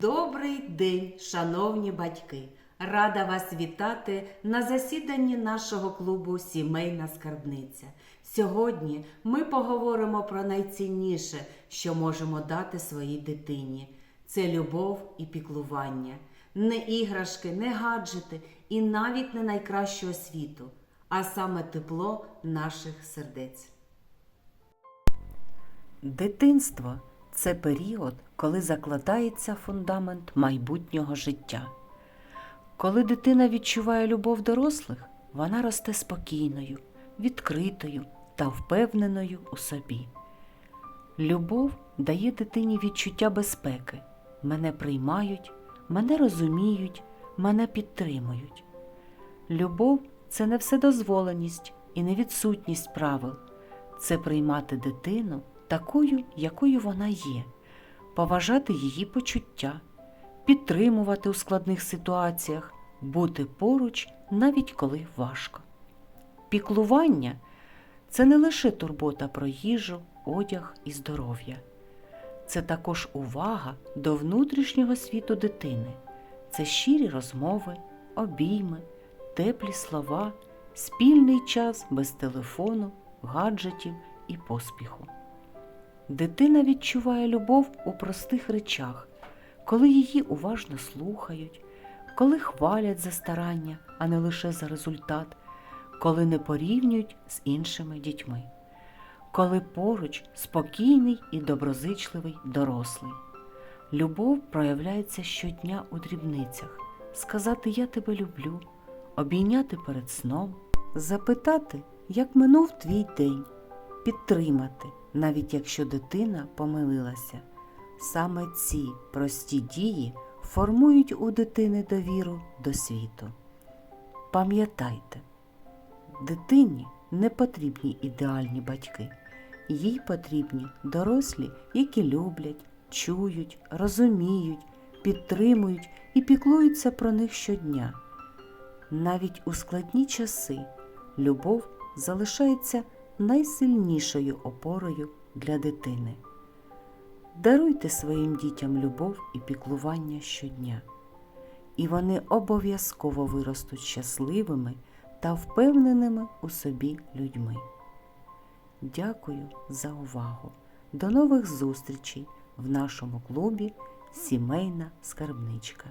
Добрий день, шановні батьки! Рада вас вітати на засіданні нашого клубу Сімейна скарбниця. Сьогодні ми поговоримо про найцінніше, що можемо дати своїй дитині. Це любов і піклування, не іграшки, не гаджети і навіть не найкращу освіту, а саме тепло наших сердець. Дитинство це період, коли закладається фундамент майбутнього життя. Коли дитина відчуває любов дорослих, вона росте спокійною, відкритою та впевненою у собі. Любов дає дитині відчуття безпеки. Мене приймають, мене розуміють, мене підтримують. Любов це не вседозволеність і не відсутність правил. Це приймати дитину такою, якою вона є, поважати її почуття, підтримувати у складних ситуаціях, бути поруч, навіть коли важко. Піклування це не лише турбота про їжу, одяг і здоров'я. Це також увага до внутрішнього світу дитини. Це щирі розмови, обійми, теплі слова, спільний час без телефону, гаджетів і поспіху. Дитина відчуває любов у простих речах, коли її уважно слухають, коли хвалять за старання, а не лише за результат, коли не порівнюють з іншими дітьми, коли поруч спокійний і доброзичливий дорослий. Любов проявляється щодня у дрібницях, сказати Я тебе люблю, обійняти перед сном, запитати, як минув твій день, підтримати, навіть якщо дитина помилилася. Саме ці прості дії формують у дитини довіру до світу. Пам'ятайте, дитині не потрібні ідеальні батьки, їй потрібні дорослі, які люблять, чують, розуміють, підтримують і піклуються про них щодня. Навіть у складні часи любов залишається найсильнішою опорою для дитини. Даруйте своїм дітям любов і піклування щодня, і вони обов'язково виростуть щасливими та впевненими у собі людьми. Дякую за увагу. До нових зустрічей в нашому клубі Сімейна скарбничка.